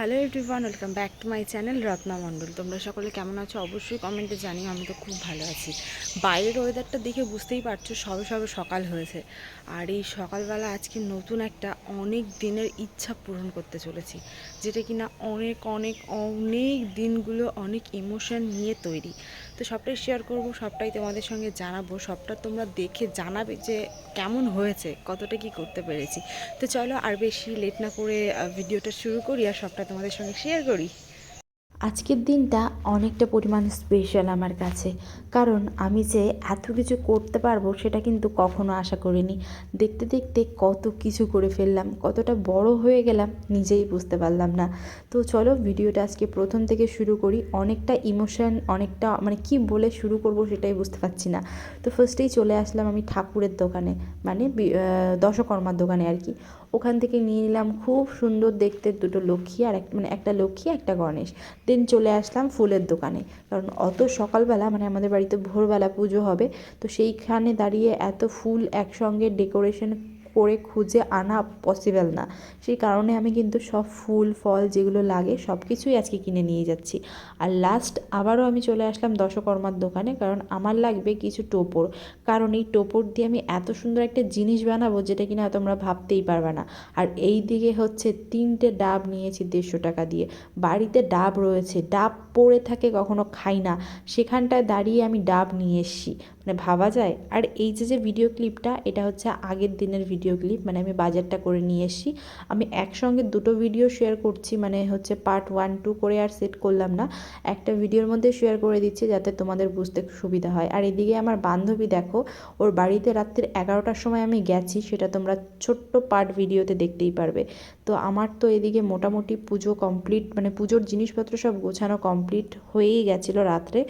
Hello everyone welcome back to my channel Ratna Mondal তোমরা সকলে কেমন আছো? অবশ্যই কমেন্টে জানিও, আমি তো খুব ভালো আছি। বাইরের ওয়েদারটা দেখে বুঝতেই পারছ, সবে সবে সকাল হয়েছে। আর এই সকালবেলা আজকে নতুন একটা অনেক দিনের ইচ্ছা পূরণ করতে চলেছি, যেটা কিনা অনেক অনেক অনেক দিনগুলো অনেক ইমোশন নিয়ে তৈরি। তো সবটাই শেয়ার করব, সবটাই তোমাদের সঙ্গে জানাব, সবটা তোমরা দেখে জানাবে যে কেমন হয়েছে, কতটা কি করতে পেরেছি। তো চলো আর বেশি লেট না করে ভিডিওটা শুরু করি আর সবটা তোমাদের সঙ্গে শেয়ার করি। আজকের দিনটা অনেকটা পরিমাণ স্পেশাল আমার কাছে। কারণ আমি যে এত কিছু করতে পারব সেটা কিন্তু কখনো আশা করিনি। দেখতে দেখতে কত কিছু করে ফেললাম, কতটা বড় হয়ে গেলাম নিজেই বুঝতে পারলাম না। তো চলো ভিডিওটা আজকে প্রথম থেকে শুরু করি। অনেকটা ইমোশন অনেকটা মানে কি বলে শুরু করব সেটাই বুঝতে পারছি না। তো ফার্স্টেই চলে আসলাম আমি ঠাকুরের দোকানে মানে দশকর্মার দোকানে আর কি। ওখান থেকে নিয়ে নিলাম খুব সুন্দর দেখতে দুটো লক্ষ্মী আর এক মানে একটা লক্ষ্মী, একটা গণেশ। দেন চলে আসলাম ফুলের দোকানে। কারণ অত সকালবেলা মানে আমাদের বাড়িতে ভোরবেলা পুজো হবে, তো সেইখানে দাঁড়িয়ে এত ফুল একসঙ্গে ডেকোরেশন করে খুঁজে আনা পসিবল না। সেই কারণে আমি কিন্তু সব ফুল, ফল যেগুলো লাগে সব কিছুই আজকে কিনে নিয়ে যাচ্ছি। আর লাস্ট আবারও আমি চলে আসলাম দশকর্মার দোকানে কারণ আমার লাগবে কিছু টোপর। কারণ এই টোপর দিয়ে আমি এত সুন্দর একটা জিনিস বানাবো যেটা কিনা তোমরা ভাবতেই পারবে না। আর এই দিকে হচ্ছে তিনটে ডাব নিয়েছি দেড়শো টাকা দিয়ে। বাড়িতে ডাব রয়েছে, ডাব পড়ে থাকে কখনো খাই না। সেখানটায় দাঁড়িয়ে আমি ডাব নিয়ে এসছি। মানে ভাবা যায়। আর এই যে যে ভিডিও ক্লিপটা এটা হচ্ছে আগের দিনের ভিডিও ক্লিপ মানে আমি বাজারটা করে নিয়ে এসেছি। আমি একসঙ্গে দুটো ভিডিও শেয়ার করছি মানে হচ্ছে পার্ট ওয়ান টু করে আর সেট করলাম না। একটা ভিডিওর মধ্যে শেয়ার করে দিচ্ছি যাতে তোমাদের বুঝতে সুবিধা হয়। আর এদিকে আমার বান্ধবী দেখো, ওর বাড়িতে রাত্রির এগারোটার সময় আমি গেছি, সেটা তোমরা ছোট্ট পার্ট ভিডিওতে দেখতেই পারবে। তো আমার তো এদিকে মোটামুটি পুজো কমপ্লিট মানে পুজোর জিনিসপত্র সব গোছানো কমপ্লিট হয়েই গেছিল রাত্রে।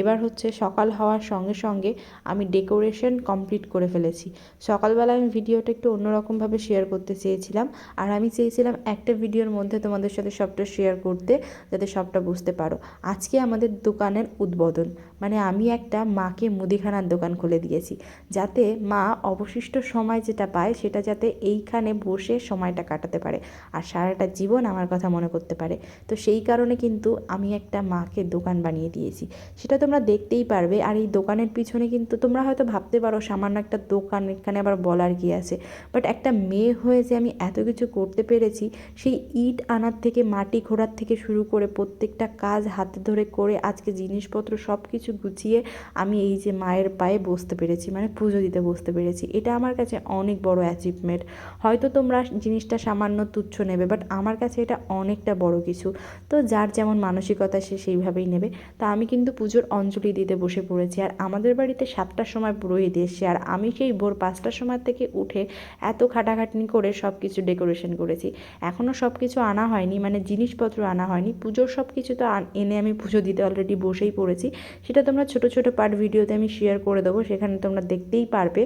এবার হচ্ছে সকাল হওয়ার সঙ্গে সঙ্গে আমি ডেকোরেশন কমপ্লিট করে ফেলেছি। সকালবেলা আমি ভিডিওটা একটু অন্যরকমভাবে শেয়ার করতে চেয়েছিলাম, আর আমি চেয়েছিলাম একটা ভিডিওর মধ্যে তোমাদের সাথে সবটা শেয়ার করতে, যাতে সবটা বুঝতে পারো। আজকে আমাদের দোকানের উদ্বোধন মানে আমি একটা মাকে মুদিখানার দোকান খুলে দিয়েছি, যাতে মা অবশিষ্ট সময় যেটা পায় সেটা যাতে এইখানে বসে সময়টা কাটাতে পারে। আর সারাটা জীবন আমার কথা মনে করতে পারে। তো সেই কারণে কিন্তু আমি একটা মাকে দোকান বানিয়ে দিয়েছি। সেটা তোমরা দেখতেই পারবে। আর এই দোকানের পিছনে কিন্তু তোমরা হয়তো ভাবতে পারো, সামান্য একটা দোকান, এখানে আবার বলার কি আছে? বাট একটা মেয়ে হয়ে যে আমি এত কিছু করতে পেরেছি, সেই ইট আনার থেকে, মাটি ঘোরার থেকে শুরু করে প্রত্যেকটা কাজ হাতে ধরে করে, আজকে জিনিসপত্র সব কিছু গুছিয়ে আমি এই যে মায়ের পায়ে বসতে পেরেছি মানে পুজো দিতে বসতে পেরেছি। এটা আমার কাছে অনেক বড় অ্যাচিভমেন্ট হয়তো তোমরা জিনিসটা সামান্য তুচ্ছ নেবে বাট আমার কাছে এটা অনেকটা বড় কিছু। তো যার যেমন মানসিকতা সে সেইভাবেই নেবে। তা আমি কিন্তু পুজোর অঞ্জলি দিতে বসে পড়েছি, আর আমাদের বাড়িতে সাতটার সময় পুরোহিত এসছে, আর আমি সেই ভোর পাঁচটার সময় থেকে উঠে এত খাটাখাটনি করে সব কিছু ডেকোরেশন করেছি। এখনও সব কিছু আনা হয়নি মানে জিনিসপত্র আনা হয়নি। পুজোর সব কিছু তো এনে আমি পুজো দিতে অলরেডি বসেই পড়েছি। সেটা তোমরা ছোট ছোট পার্ট ভিডিওতে আমি শেয়ার করে দেবো, সেখানে তোমরা দেখতেই পারবে।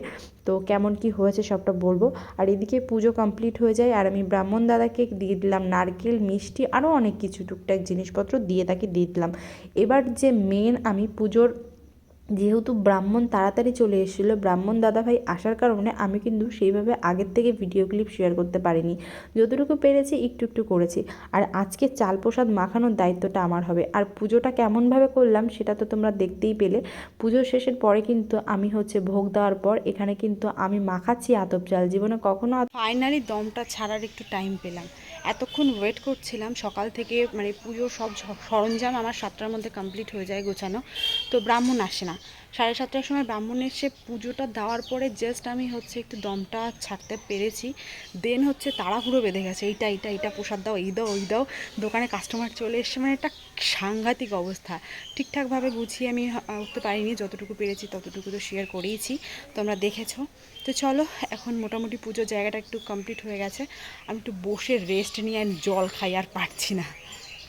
তো কেমন কি হয়েছে সবটা বলব। আর এদিকে পুজো কমপ্লিট হয়ে যায়, আর আমি ব্রাহ্মণ দাদাকে দিয়ে দিলাম, নারকেল, মিষ্টি আরও অনেক কিছু টুকটাক জিনিসপত্র দিয়ে তাকে দিয়ে দিলাম। এবার যে মেন আমি পুজোর যেহেতু ব্রাহ্মণ তাড়াতাড়ি চলে এসেছিল, ব্রাহ্মণ দাদাভাই আসার কারণে আমি কিন্তু সেইভাবে আগের থেকে ভিডিও ক্লিপ শেয়ার করতে পারিনি। যতটুকু পেরেছি, একটু একটু করেছি। আর আজকে চাল প্রসাদ মাখানোর দায়িত্বটা আমার হবে। আর পুজোটা কেমনভাবে করলাম, সেটা তো তোমরা দেখতেই পেলে। পুজো শেষের পরে কিন্তু আমি হচ্ছে ভোগ দেওয়ার পর এখানে কিন্তু আমি মাখাচ্ছি আতপ চাল। জীবনে কখনো ফাইনালি দমটা ছাড়ার একটু টাইম পেলাম। এতক্ষণ ওয়েট করছিলাম, সকাল থেকে মানে পুজোর সব সরঞ্জাম আমার সাতটার মধ্যে কমপ্লিট হয়ে যায় গোছানো। তো ব্রাহ্মণ আসে না। সাড়ে সাতটার সময় ব্রাহ্মণ এসে পুজোটা দেওয়ার পরে জাস্ট আমি হচ্ছে একটু দমটা ছাড়তে পেরেছি। দেন হচ্ছে তাড়াহুড়ো বেঁধে গেছে। এইটা এইটা এইটা প্রসাদ দাও, এই দাও, ওই দাও। দোকানে কাস্টমার চলে এসছে। মানে একটা সাংঘাতিক অবস্থা। ঠিকঠাকভাবে গুছিয়ে আমি উঠতে পারিনি। যতটুকু পেরেছি ততটুকু তো শেয়ার করেইছি। তোমরা দেখেছ। তো চলো, এখন মোটামুটি পুজোর জায়গাটা একটু কমপ্লিট হয়ে গেছে। আমি একটু বসে রেস্ট নিয়ে জল খাই, আর পারছি না।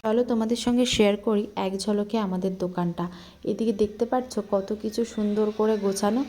চলো তোমাদের সঙ্গে শেয়ার করি এক ঝলকে আমাদের দোকানটা। এদিকে দেখতে পাচ্ছ কত কিছু সুন্দর করে গোছানো।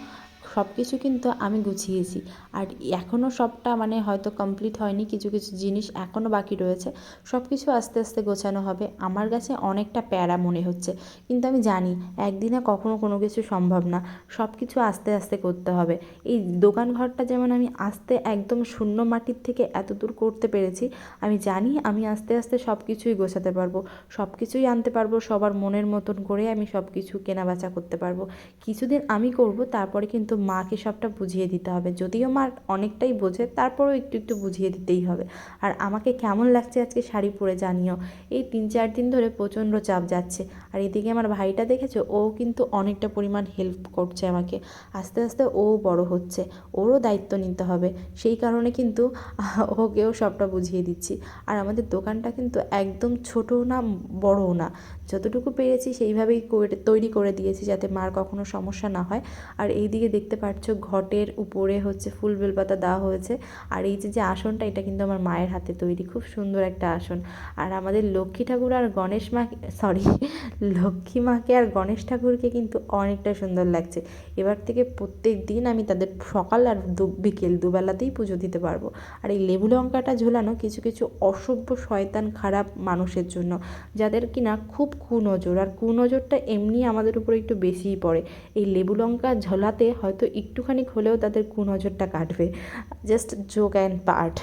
সব কিছু কিন্তু আমি গুছিয়েছি। আর এখনও সবটা মানে হয়তো কমপ্লিট হয়নি, কিছু কিছু জিনিস এখনও বাকি রয়েছে। সব কিছু আস্তে আস্তে গোছানো হবে। আমার কাছে অনেকটা প্যারা মনে হচ্ছে। কিন্তু আমি জানি, একদিনে কখনো কোনো কিছু সম্ভব না। সব কিছু আস্তে আস্তে করতে হবে। এই দোকান ঘরটা যেমন আমি আস্তে একদম শূন্য মাটির থেকে এত দূর করতে পেরেছি, আমি জানি আমি আস্তে আস্তে সব কিছুই গোছাতে পারব। সব কিছুই আনতে পারব, সবার মনের মতন করে আমি সব কিছু কেনাবেচা করতে পারব। কিছুদিন আমি করব, তারপরে কিন্তু মাকে সবটা বুঝিয়ে দিতে হবে। যদিও মা অনেকটাই বোঝে, তারপরেও একটু একটু বুঝিয়ে দিতেই হবে। আর আমাকে কেমন লাগছে আজকে শাড়ি পরে জানিও। এই তিন চার দিন ধরে প্রচণ্ড চাপ যাচ্ছে। আর এদিকে আমার ভাইটা দেখেছ? ও কিন্তু অনেকটা পরিমাণ হেল্প করছে আমাকে। আস্তে আস্তে ও বড় হচ্ছে। ওরও দায়িত্ব নিতে হবে। সেই কারণে কিন্তু ওকেও সবটা বুঝিয়ে দিচ্ছি। আর আমাদের দোকানটা কিন্তু একদম ছোটও না, বড়ও না। যতটুকু পেরেছি সেইভাবেই তৈরি করে দিয়েছি যাতে মার কখনো সমস্যা না হয়। আর এইদিকে দেখতে পাচ্ছ ঘটের উপরে হচ্ছে ফুল বেলপাতা দেওয়া হয়েছে। আর এই যে যে আসনটা, এটা কিন্তু আমার মায়ের হাতে তৈরি। খুব সুন্দর একটা আসন। আর আমাদের লক্ষ্মী ঠাকুর আর গণেশ মা সরি লক্ষ্মী মাকে আর গণেশ ঠাকুরকে কিন্তু অনেকটা সুন্দর লাগছে। এবার থেকে প্রত্যেক দিন আমি তাদের সকাল আর দু, বিকেল দুবেলাতেই পুজো দিতে পারব। আর এই লেবু লঙ্কাটা ঝোলানো কিছু কিছু অসভ্য, শয়তান, খারাপ মানুষের জন্য, যাদের কিনা খুব কুনজর। আর কুনজরটা এমনি আমাদের উপরে একটু বেশিই পড়ে। এই লেবু লঙ্কা ঝোলাতে হয়তো একটুখানি হলেও তাদের কুনজরটা কাটবে। জাস্ট জোক অ্যান্ড পার্ট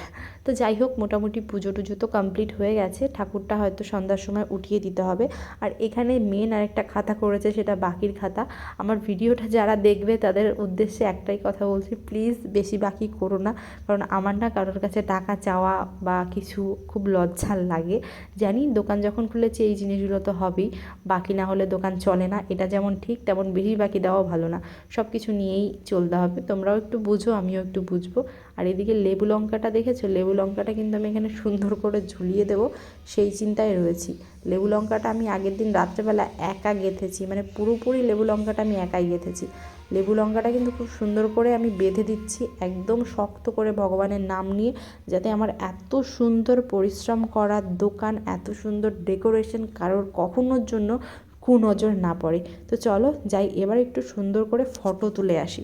তো যাই হোক, মোটামুটি পুজো টুজো তো কমপ্লিট হয়ে গেছে। ঠাকুরটা হয়তো সন্ধ্যার সময় উঠিয়ে দিতে হবে। আর এখানে মেন আরেকটা খাতা করেছে, সেটা বাকির খাতা। আমার ভিডিওটা যারা দেখবে, তাদের উদ্দেশ্যে একটাই কথা বলছি প্লিজ বেশি বাকি করো না। কারণ আমার না কারোর কাছে টাকা চাওয়া বা কিছু খুব লজ্জার লাগে। জানি দোকান যখন খুলেছে, এই জিনিসগুলো তো হবেই। বাকি না হলে দোকান চলে না। এটা যেমন ঠিক, তেমন বেশি বাকি দেওয়াও ভালো না। সব কিছু নিয়েই চলতে হবে। তোমরাও একটু বুঝো, আমিও একটু বুঝব। আর এদিকে লেবু লঙ্কাটা দেখেছ? লেবু লঙ্কাটা কিন্তু আমি এখানে সুন্দর করে ঝুলিয়ে দেবো, সেই চিন্তায় রয়েছি। লেবু লঙ্কাটা আমি আগের দিন রাত্রেবেলা একা গেঁথেছি মানে পুরোপুরি লেবু লঙ্কাটা আমি একাই গেঁথেছি। লেবু লঙ্কাটা কিন্তু খুব সুন্দর করে আমি বেঁধে দিচ্ছি, একদম শক্ত করে ভগবানের নাম নিয়ে, যাতে আমার এত সুন্দর পরিশ্রম করার দোকান, এত সুন্দর ডেকোরেশন কারোর কখনোর জন্য কুনজর না পড়ে। তো চলো যাই, এবার একটু সুন্দর করে ফটো তুলে আসি।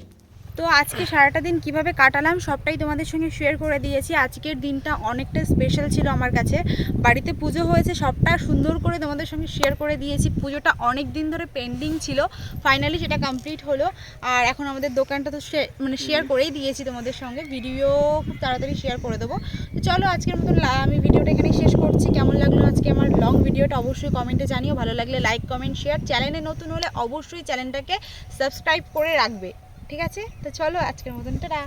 তো আজকে সারাটা দিন কীভাবে কাটালাম সবটাই তোমাদের সঙ্গে শেয়ার করে দিয়েছি। আজকের দিনটা অনেকটা স্পেশাল ছিল আমার কাছে। বাড়িতে পুজো হয়েছে, সবটা সুন্দর করে তোমাদের সঙ্গে শেয়ার করে দিয়েছি। পুজোটা অনেক দিন ধরে পেন্ডিং ছিল। ফাইনালি সেটা কমপ্লিট হলো। আর এখন আমাদের দোকানটা তো মানে শেয়ার করেই দিয়েছি তোমাদের সঙ্গে। ভিডিও খুব তাড়াতাড়ি শেয়ার করে দেবো। তো চলো আজকের মতন আমি ভিডিওটা এখানেই শেষ করছি। কেমন লাগল আজকে আমার লং ভিডিওটা অবশ্যই কমেন্টে জানিও। ভালো লাগলে লাইক কমেন্ট শেয়ার চ্যানেলে নতুন হলে অবশ্যই চ্যানেলটাকে সাবস্ক্রাইব করে রাখবে। ঠিক আছে? তো চলো আজকের মতন টাটা।